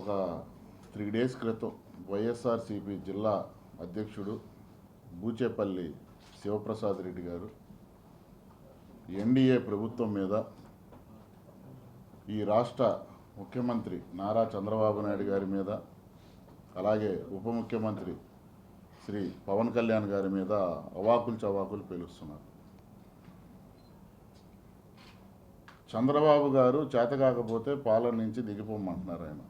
ఒక three days క్రితం వైఎస్ఆర్సిపి జిల్లా అధ్యక్షుడు బూచేపల్లి శివప్రసాద్ రెడ్డి గారు ఎన్డీఏ ప్రభుత్వం మీద ఈ రాష్ట్ర ముఖ్యమంత్రి నారా చంద్రబాబు నాయుడు గారి మీద అలాగే ఉప ముఖ్యమంత్రి శ్రీ పవన్ కళ్యాణ్ గారి మీద అవాకులు చవాకులు పేలుస్తున్నారు. చంద్రబాబు గారు చేతకాకపోతే పాలన నుంచి దిగిపోమంటున్నారు ఆయన.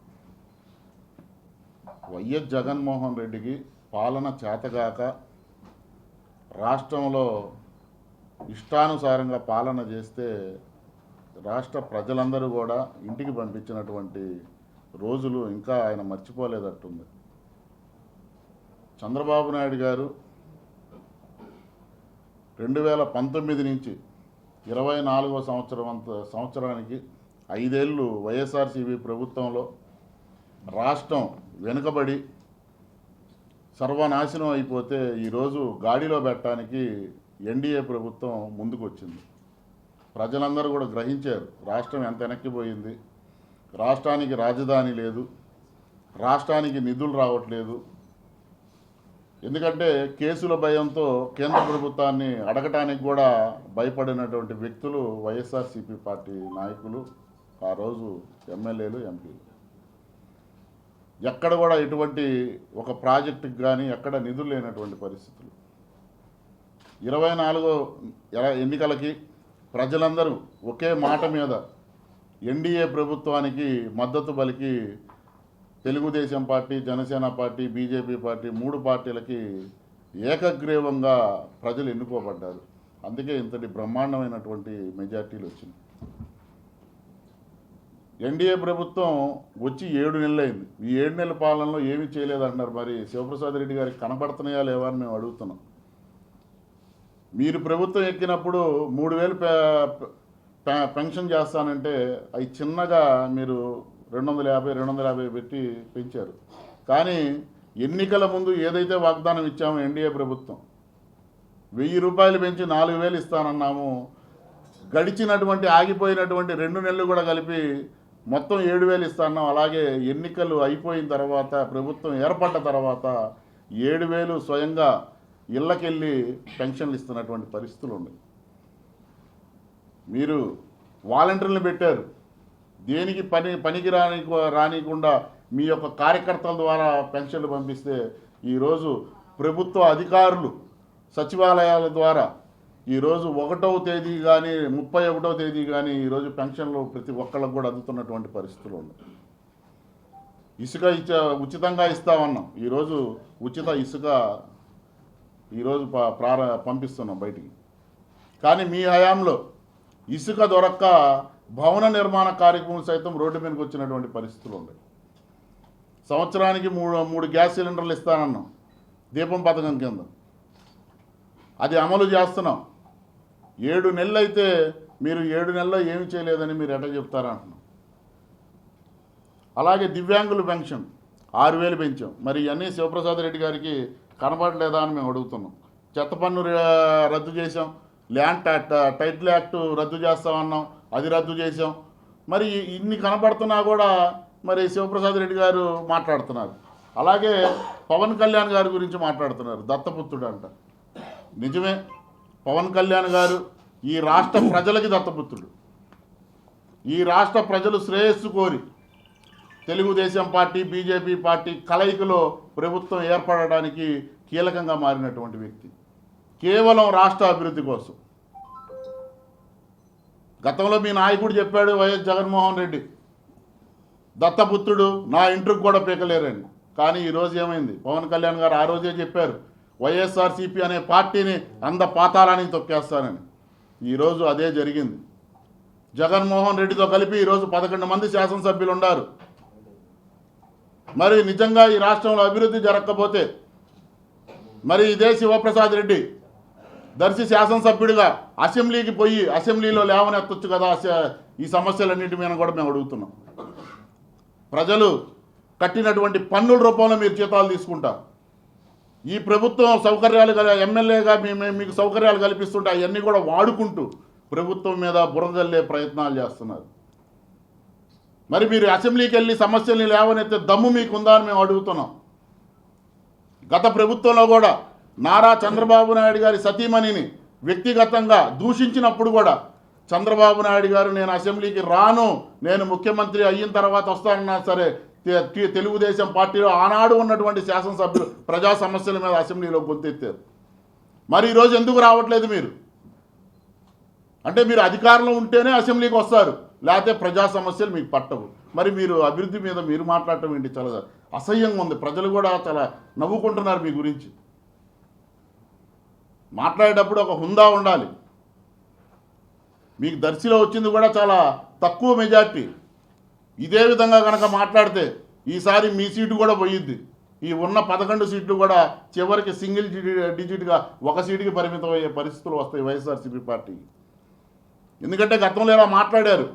వైఎస్ జగన్మోహన్ రెడ్డికి పాలన చేతగాక రాష్ట్రంలో ఇష్టానుసారంగా పాలన చేస్తే రాష్ట్ర ప్రజలందరూ కూడా ఇంటికి పంపించినటువంటి రోజులు ఇంకా ఆయన మర్చిపోలేదట్టుంది. చంద్రబాబు నాయుడు గారు రెండు వేల పంతొమ్మిది నుంచి ఇరవై నాలుగో సంవత్సరం అంత సంవత్సరానికి ఐదేళ్ళు వైఎస్ఆర్సీపీ ప్రభుత్వంలో రాష్ట్రం వెనుకబడి సర్వనాశనం అయిపోతే ఈరోజు గాడిలో పెట్టడానికి ఎన్డీఏ ప్రభుత్వం ముందుకు వచ్చింది ప్రజలందరూ కూడా గ్రహించారు రాష్ట్రం ఎంత వెనక్కిపోయింది. రాష్ట్రానికి రాజధాని లేదు రాష్ట్రానికి నిధులు రావట్లేదు. ఎందుకంటే కేసుల భయంతో కేంద్ర ప్రభుత్వాన్ని అడగటానికి కూడా భయపడినటువంటి వ్యక్తులు వైఎస్ఆర్సీపీ పార్టీ నాయకులు ఆ రోజు ఎమ్మెల్యేలు ఎంపీలు. ఎక్కడ కూడా ఎటువంటి ఒక ప్రాజెక్టుకి కానీ ఎక్కడ నిధులు లేనటువంటి పరిస్థితులు. ఇరవై నాలుగో ఎన్నికలకి ప్రజలందరూ ఒకే మాట మీద ఎన్డీఏ ప్రభుత్వానికి మద్దతు పలికి Telugu Desam party Janasena party BJP party మూడు పార్టీలకి ఏకగ్రీవంగా ప్రజలు ఎన్నుకోబడ్డారు. అందుకే ఇంతటి బ్రహ్మాండమైనటువంటి మెజార్టీలు వచ్చింది ఎన్డీఏ ప్రభుత్వం వచ్చి ఏడు నెలలైంది. ఈ ఏడు నెలల పాలనలో ఏమీ చేయలేదంటున్నారు మరి శివప్రసాద్ రెడ్డి గారికి కనపడుతున్నాయా లేవా అని మేము అడుగుతున్నాం. మీరు ప్రభుత్వం ఎక్కినప్పుడు మూడు వేలు పె- పె- పెన్షన్ చేస్తానంటే అవి చిన్నగా మీరు రెండు వందల యాభై రెండు వందల యాభై పెట్టి పెంచారు. కానీ ఎన్నికల ముందు ఏదైతే వాగ్దానం ఇచ్చామో ఎన్డీఏ ప్రభుత్వం వెయ్యి రూపాయలు పెంచి నాలుగు వేలు ఇస్తానన్నాము. గడిచినటువంటి ఆగిపోయినటువంటి రెండు నెలలు కూడా కలిపి మొత్తం ఏడు వేలు ఇస్తాన్నాం అలాగే ఎన్నికలు అయిపోయిన తర్వాత ప్రభుత్వం ఏర్పడ్డ తర్వాత ఏడు వేలు స్వయంగా ఇళ్ళకెళ్ళి పెన్షన్లు ఇస్తున్నటువంటి పరిస్థితులు ఉన్నాయి. మీరు వాలంటీర్లు పెట్టారు. దేనికి పని పనికి రాని రానికుండా మీ యొక్క కార్యకర్తల ద్వారా పెన్షన్లు పంపిస్తే ఈరోజు ప్రభుత్వ అధికారులు సచివాలయాల ద్వారా ఈరోజు ఒకటవ తేదీ కానీ ముప్పై ఒకటవ తేదీ కానీ ఈరోజు పెన్షన్లు ప్రతి ఒక్కళ్ళకు కూడా అందుతున్నటువంటి పరిస్థితులు ఉన్నాయి. ఇసుక ఇచ్చే ఉచితంగా ఇస్తామన్నాం. ఈరోజు ఉచిత ఇసుక ఈరోజు ప్రార పంపిస్తున్నాం బయటికి. కానీ మీ హయాంలో ఇసుక దొరక్క భవన నిర్మాణ కార్యక్రమం సైతం రోడ్డు మీదకి వచ్చినటువంటి పరిస్థితులు ఉన్నాయి. సంవత్సరానికి మూడు మూడు గ్యాస్ సిలిండర్లు ఇస్తానన్నాం దీపం పథకం కింద. అది అమలు చేస్తున్నాం. ఏడు నెలలు అయితే మీరు ఏడు నెలల్లో ఏమి చేయలేదని మీరు ఎట చెప్తారంటున్నాం అలాగే దివ్యాంగుల పెన్షన్ ఆరు వేలు పెంచాం. మరి ఇవన్నీ శివప్రసాద్ రెడ్డి గారికి కనబడలేదా అని మేము అడుగుతున్నాం. చెత్త పన్ను రద్దు చేసాం ల్యాండ్ టైటిల్ యాక్ట్ రద్దు చేస్తామన్నాం అది రద్దు చేసాం మరి ఇన్ని కనబడుతున్నా కూడా మరి శివప్రసాద్ రెడ్డి గారు మాట్లాడుతున్నారు. అలాగే పవన్ కళ్యాణ్ గారి గురించి మాట్లాడుతున్నారు. దత్తపుత్రుడు అంట. నిజమే. పవన్ కళ్యాణ్ గారు ఈ రాష్ట్ర ప్రజలకి దత్తపుత్రుడు. ఈ రాష్ట్ర ప్రజలు శ్రేయస్సు కోరి తెలుగుదేశం పార్టీ బీజేపీ పార్టీ కలయికలో ప్రభుత్వం ఏర్పడడానికి కీలకంగా మారినటువంటి వ్యక్తి. కేవలం రాష్ట్ర అభివృద్ధి కోసం. గతంలో మీ నాయకుడు చెప్పాడు వైఎస్ జగన్మోహన్ రెడ్డి దత్తపుత్రుడు నా ఇంటికి కూడా పీకలేరండి. కానీ ఈరోజు ఏమైంది? పవన్ కళ్యాణ్ గారు ఆ రోజే చెప్పారు వైఎస్ఆర్సీపీ అనే పార్టీని అంద పాతాలని తొక్కేస్తానని. ఈరోజు అదే జరిగింది. జగన్మోహన్ రెడ్డితో కలిపి ఈరోజు పదకొండు మంది శాసనసభ్యులు ఉన్నారు మరి నిజంగా ఈ రాష్ట్రంలో అభివృద్ధి జరగకపోతే మరి ఇదే శివప్రసాద్ రెడ్డి దర్శి శాసనసభ్యుడిగా అసెంబ్లీకి పోయి అసెంబ్లీలో లేవనెత్తొచ్చు కదా ఈ సమస్యలన్నింటి మీద కూడా మేము అడుగుతున్నాం. ప్రజలు కట్టినటువంటి పన్నుల రూపంలో మీరు జీతాలు తీసుకుంటారు. ఈ ప్రభుత్వం సౌకర్యాలు ఎమ్మెల్యేగా మేము మీకు సౌకర్యాలు కల్పిస్తుంటే అవన్నీ కూడా వాడుకుంటూ ప్రభుత్వం మీద బురదల్లే ప్రయత్నాలు చేస్తున్నారు. మరి మీరు అసెంబ్లీకి వెళ్ళి సమస్యల్ని లేవనైతే దమ్ము మీకు ఉందా అని మేము అడుగుతున్నాం. గత ప్రభుత్వంలో కూడా నారా చంద్రబాబు నాయుడు గారి సతీమణిని వ్యక్తిగతంగా దూషించినప్పుడు కూడా చంద్రబాబు నాయుడు గారు నేను అసెంబ్లీకి రాను నేను ముఖ్యమంత్రి అయిన తర్వాత వస్తానన్నా సరే తెలుగుదేశం పార్టీలో ఆనాడు ఉన్నటువంటి శాసనసభ్యులు ప్రజా సమస్యల మీద అసెంబ్లీలో గొంతెత్తారు మరి ఈరోజు ఎందుకు రావట్లేదు మీరు? అంటే మీరు అధికారంలో ఉంటేనే అసెంబ్లీకి వస్తారు. లేకపోతే ప్రజా సమస్యలు మీకు పట్టవు. మరి మీరు అభివృద్ధి మీద మీరు మాట్లాడటం ఏంటి? చాలా అసహ్యంగా ఉంది. ప్రజలు కూడా చాలా నవ్వుకుంటున్నారు మీ గురించి. మాట్లాడేటప్పుడు ఒక హుందా ఉండాలి. మీకు దర్శిలో వచ్చింది కూడా చాలా తక్కువ మెజార్టీ. ఇదే విధంగా కనుక మాట్లాడితే ఈసారి మీ సీటు కూడా పోయిద్ది. ఈ ఉన్న పదకొండు సీట్లు కూడా చివరికి సింగిల్ డిజిట్గా ఒక సీటుకి పరిమితం అయ్యే పరిస్థితులు వస్తాయి వైఎస్ఆర్సీపీ పార్టీ. ఎందుకంటే గతంలో ఇలా మాట్లాడారు.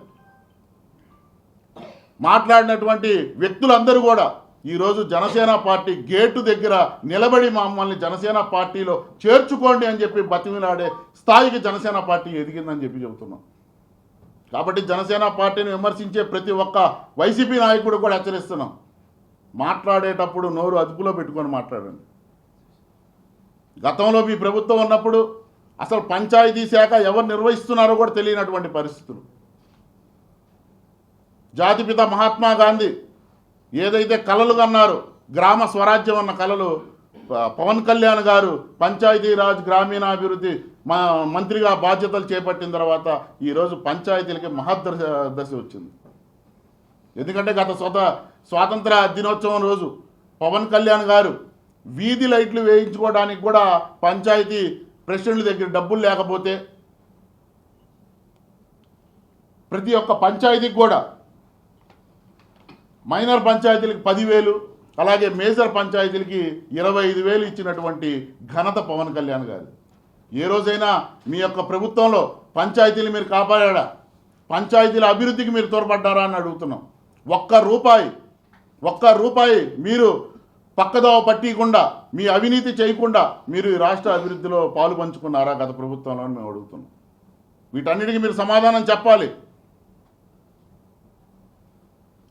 మాట్లాడినటువంటి వ్యక్తులందరూ కూడా ఈరోజు జనసేన పార్టీ గేటు దగ్గర నిలబడి మమ్మల్ని జనసేన పార్టీలో చేర్చుకోండి అని చెప్పి బతిమిలాడే స్థాయికి జనసేన పార్టీ ఎదిగిందని చెప్పి చెబుతున్నాం. కాబట్టి జనసేన పార్టీని విమర్శించే ప్రతి ఒక్క వైసీపీ నాయకుడు కూడా హెచ్చరిస్తున్నాం. మాట్లాడేటప్పుడు నోరు అదుపులో పెట్టుకొని మాట్లాడండి. గతంలో మీ ప్రభుత్వం ఉన్నప్పుడు అసలు పంచాయతీ శాఖ ఎవరు నిర్వహిస్తున్నారో కూడా తెలియనటువంటి పరిస్థితులు. జాతిపిత మహాత్మా గాంధీ ఏదైతే కళలు కన్నారో గ్రామ స్వరాజ్యం అన్న కళలు పవన్ కళ్యాణ్ గారు పంచాయతీరాజ్ గ్రామీణాభివృద్ధి మా మంత్రిగా బాధ్యతలు చేపట్టిన తర్వాత ఈరోజు పంచాయతీలకి మహద్దశ దశ వచ్చింది. ఎందుకంటే గత స్వత స్వాతంత్ర దినోత్సవం రోజు పవన్ కళ్యాణ్ గారు వీధి లైట్లు వేయించుకోవడానికి కూడా పంచాయతీ ప్రెసిడెంట్ల దగ్గర డబ్బులు లేకపోతే ప్రతి ఒక్క పంచాయతీకి కూడా మైనర్ పంచాయతీలకు పదివేలు అలాగే మేజర్ పంచాయతీలకి ఇరవై ఐదు వేలు ఇచ్చినటువంటి ఘనత పవన్ కళ్యాణ్ గారు ఏ రోజైనా మీ యొక్క ప్రభుత్వంలో పంచాయతీలు మీరు కాపాడా పంచాయతీల అభివృద్ధికి మీరు తోడ్పడ్డారా అని అడుగుతున్నాం. ఒక్క రూపాయి ఒక్క రూపాయి మీరు పక్కదోవ పట్టియకుండా మీ అవినీతి చేయకుండా మీరు ఈ రాష్ట్ర అభివృద్ధిలో పాలు పంచుకున్నారా గత ప్రభుత్వంలో మేము అడుగుతున్నాం. వీటన్నిటికీ మీరు సమాధానం చెప్పాలి.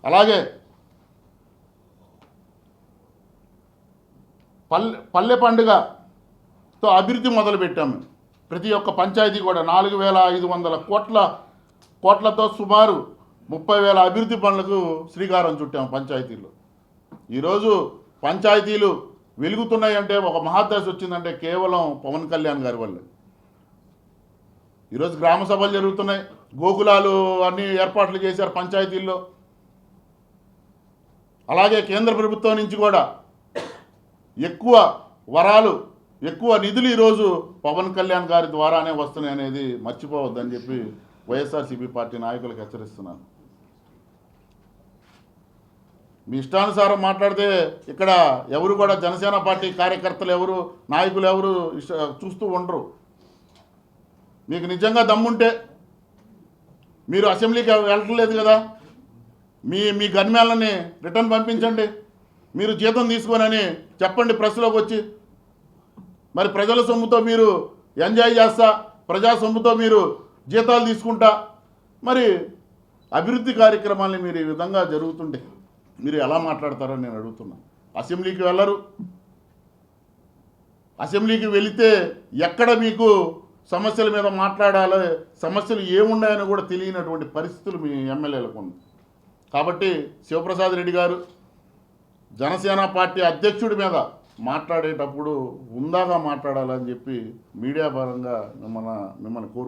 అలాగే పల్లె పల్లె పండుగతో అభివృద్ధి మొదలుపెట్టాము ప్రతి ఒక్క పంచాయతీ కూడా నాలుగు వేల ఐదు వందల కోట్ల కోట్లతో సుమారు ముప్పై వేల అభివృద్ధి పనులకు శ్రీకారం చుట్టాము పంచాయతీలు ఈరోజు పంచాయతీలు వెలుగుతున్నాయంటే ఒక మహాదశ వచ్చిందంటే కేవలం పవన్ కళ్యాణ్ గారి వల్లే. ఈరోజు గ్రామ సభలు జరుగుతున్నాయి. గోకులాలు అన్ని ఏర్పాట్లు చేశారు పంచాయతీల్లో. అలాగే కేంద్ర ప్రభుత్వం నుంచి కూడా ఎక్కువ వరాలు ఎక్కువ నిధులు ఈరోజు పవన్ కళ్యాణ్ గారి ద్వారానే వస్తున్నాయి అనేది మర్చిపోవద్దని చెప్పి వైఎస్ఆర్సీపీ పార్టీ నాయకులకు హెచ్చరిస్తున్నాను. మీ ఇష్టానుసారం మాట్లాడితే ఇక్కడ ఎవరు కూడా జనసేన పార్టీ కార్యకర్తలు ఎవరు నాయకులు ఎవరు ఇష్ట చూస్తూ ఉండరు. మీకు నిజంగా దమ్ముంటే మీరు అసెంబ్లీకి వెళ్ళట్లేదు కదా? మీ మీ గన్మేళ్ళని రిటర్న్ పంపించండి. మీరు జీతం తీసుకోనని చెప్పండి ప్రెస్లోకి వచ్చి. మరి ప్రజల సొమ్ముతో మీరు ఎంజాయ్ చేస్తా ప్రజా సొమ్ముతో మీరు జీతాలు తీసుకుంటా. మరి అభివృద్ధి కార్యక్రమాలని మీరు ఈ విధంగా జరుగుతుంటే మీరు ఎలా మాట్లాడతారని నేను అడుగుతున్నా. అసెంబ్లీకి వెళ్ళరు. అసెంబ్లీకి వెళితే ఎక్కడ మీకు సమస్యల మీద మాట్లాడాలి సమస్యలు ఏమున్నాయని కూడా తెలియనటువంటి పరిస్థితులు మీ ఎమ్మెల్యేలకు ఉంది కాబట్టి శివప్రసాద్ రెడ్డి గారు జనసేన పార్టీ అధ్యక్షుడి మీద మాట్లాడేటప్పుడు ఉందాగా మాట్లాడాలని చెప్పి మీడియా పరంగా మిమ్మల్ని మిమ్మల్ని కోరు